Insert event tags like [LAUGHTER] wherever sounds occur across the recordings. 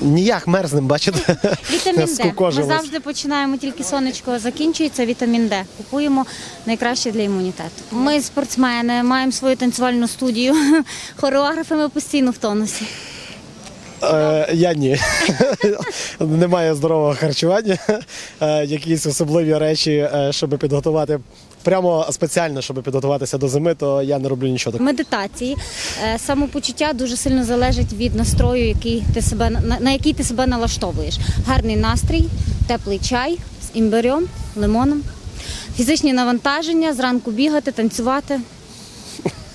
Ніяк мерзнем, бачите? Вітамін [LAUGHS] Д. Ми завжди починаємо тільки сонечко закінчується. Вітамін Д. Купуємо найкраще для імунітету. Ми спортсмени, маємо свою танцювальну студію. [LAUGHS] Хореографи ми постійно в тонусі. Е, я ні. [LAUGHS] Немає здорового харчування. Е, якісь особливі речі, е, щоб підготувати. Прямо спеціально, щоб підготуватися до зими, то я не роблю нічого. Медитації, е, самопочуття дуже сильно залежить від настрою, який ти себе на, на який ти себе налаштовуєш. Гарний настрій, теплий чай з імбирем, лимоном, фізичні навантаження, зранку бігати, танцювати,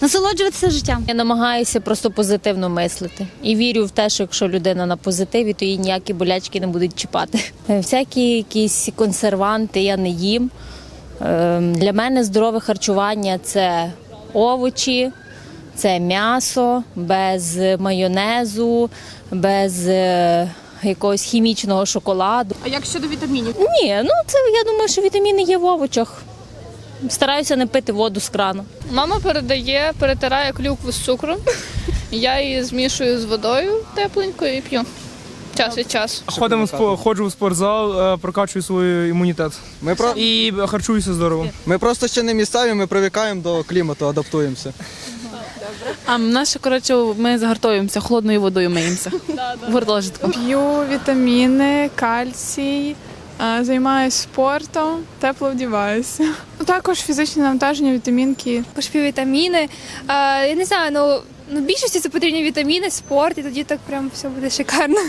насолоджуватися життям. Я намагаюся просто позитивно мислити і вірю в те, що якщо людина на позитиві, то її ніякі болячки не будуть чіпати. Е, Всякі якісь консерванти я не їм. Е, Для мене здорове харчування це овочі, це м'ясо без майонезу, без е, якогось хімічного шоколаду. А як щодо вітамінів? Ні, ну це я думаю, що вітаміни є в овочах. Стараюся не пити воду з крану. Мама передає, перетирає клюкву з цукром. Я її змішую з водою тепленькою і п'ю. Час від часу. Ходимо в спо- ходжу в спортзал, е, прокачую свій імунітет. Ми, про... І харчуюся здорово. ми просто ще не місцеві, ми привикаємо до клімату, адаптуємося. А в нас ще, коротше, ми загартовуємося, холодною водою миємося. В гуртожитку. П'ю вітаміни, кальцій, е, займаюся спортом, тепло вдіваюся. Ну, Також фізичні навантаження, вітамінки. також вітаміни. Е, я не знаю, ну, ну більшості це потрібні вітаміни, спорт, і тоді так прям все буде шикарно.